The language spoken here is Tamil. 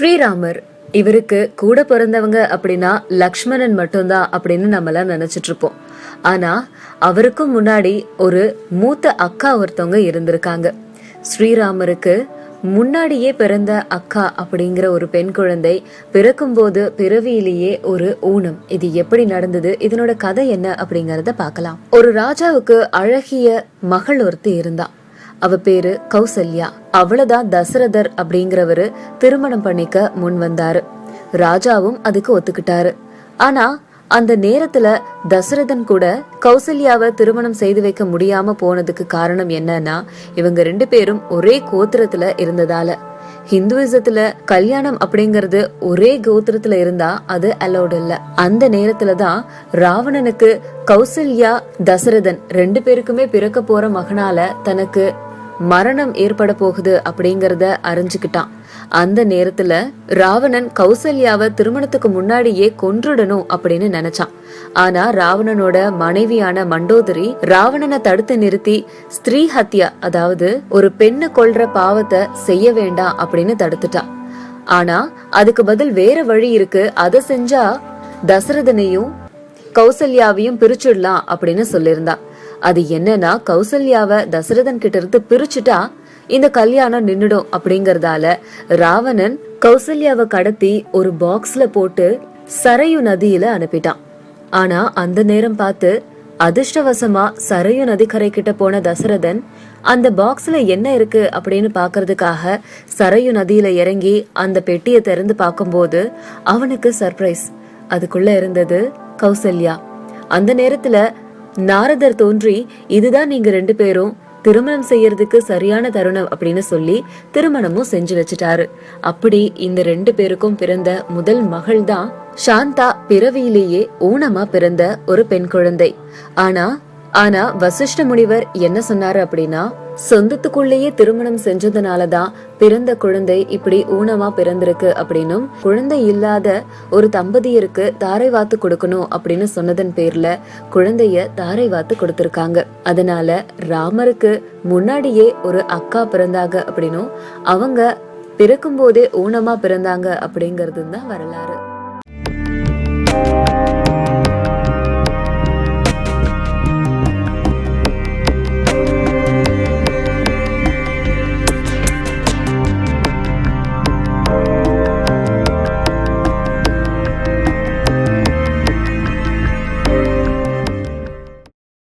ஸ்ரீராமர் இவருக்கு கூட பிறந்தவங்க அப்படின்னா லக்ஷ்மணன் மட்டும்தான் அப்படின்னு நம்மளாம் நினைச்சிட்டு இருப்போம் ஆனா அவருக்கும் முன்னாடி ஒரு மூத்த அக்கா ஒருத்தவங்க இருந்திருக்காங்க. ஸ்ரீராமருக்கு முன்னாடியே பிறந்த அக்கா அப்படிங்கிற ஒரு பெண் குழந்தை பிறக்கும்போது பிறவியிலேயே ஒரு ஊனம். இது எப்படி நடந்தது? இதனோட கதை என்ன அப்படிங்கறத பார்க்கலாம். ஒரு ராஜாவுக்கு அழகிய மகள் ஒருத்தி இருந்தான் அவ பேரு கௌசல்யா. அவளதான் தசரதர் அப்படிங்கிறவரு திருமணம் பண்ணிக்க முன் வந்தாரு. ராஜாவும் அதுக்கு ஒத்துக்கிட்டாரு. ஆனா அந்த நேரத்துல தசரதன் கூட கௌசல்யாவை திருமணம் செய்து வைக்க முடியாம போனதுக்கு காரணம் என்னன்னா இவங்க ரெண்டு பேரும் ஒரே கோத்திரத்துல இருந்ததால. ஹிந்துவிசத்துல கல்யாணம் அப்படிங்கறது ஒரே கோத்திரத்துல இருந்தா அது அலௌட் இல்ல. அந்த நேரத்துல தான் ராவணனுக்கு கௌசல்யா தசரதன் ரெண்டு பேருக்குமே பிறக்க போற மகனால தனக்கு மரணம் ஏற்பட போகுது அப்படிங்கறத அறிஞ்சுக்கிட்டான். அந்த நேரத்துல ராவணன் கௌசல்யாவை திருமணத்துக்கு முன்னாடியே கொன்றுடணும் அப்படின்னு நினைச்சான். ஆனா ராவணனோட மனைவியான மண்டோதரி ராவணனை தடுத்து நிறுத்தி ஸ்திரீ ஹத்யா அதாவது ஒரு பெண்ணை கொல்ற பாவத்தை செய்ய வேண்டாம் அப்படின்னு தடுத்துட்டான் ஆனா அதுக்கு பதில் வேற வழி இருக்கு. அதை செஞ்சா தசரதனையும் கௌசல்யாவையும் பிரிச்சுடலாம் அப்படின்னு சொல்லியிருந்தா. அது என்னன்னா கௌசல்யாவை தசரதன் கிட்ட இருந்து பிரிச்சுட்டா இந்த கல்யாணம் நின்னுடும் அப்படிங்கறதால ராவணன் கௌசல்யாவை கடத்தி ஒரு பாக்ஸ்ல போட்டு சரையு நதியில அனுப்பிட்டான். ஆனா அந்த நேரம் பார்த்து அதிர்ஷ்டவசமா சரையு நதிக்கரை கிட்ட போன தசரதன் அந்த பாக்ஸ்ல என்ன இருக்கு அப்படின்னு பாக்குறதுக்காக சரையு நதியில இறங்கி அந்த பெட்டியை திறந்து பார்க்கும்போது அவனுக்கு சர்ப்ரைஸ் அதுக்குள்ள இருந்தது கௌசல்யா. அந்த நேரத்துல நாரதர் தோன்றி இதுதான் நீங்க ரெண்டு பேரும் திருமணம் செய்யறதுக்கு சரியான தருணம் அப்படின்னு சொல்லி திருமணமும் செஞ்சு வச்சுட்டாரு. அப்படி இந்த ரெண்டு பேருக்கும் பிறந்த முதல் மகள் தான் சாந்தா பிறவியிலேயே ஊனமா பிறந்த ஒரு பெண் குழந்தை. ஆனா ஆனா வசிஷ்ட முனிவர் என்ன சொன்னாரு அப்படின்னா சொந்தத்துக்குள்ளேயே திருமணம் செஞ்சதுனாலதான் பிறந்த குழந்தை இப்படி ஊனமா பிறந்திருக்கு அப்படின்னும் குழந்தை இல்லாத ஒரு தம்பதியருக்கு தாரை வாத்து கொடுக்கணும் அப்படின்னு சொன்னதன் பேர்ல குழந்தைய தாரை வாத்து கொடுத்திருக்காங்க. அதனால ராமருக்கு முன்னாடியே ஒரு அக்கா பிறந்தாங்க அப்படின்னும் அவங்க பிறக்கும் போதே ஊனமா பிறந்தாங்க அப்படிங்கிறது தான் வரலாறு.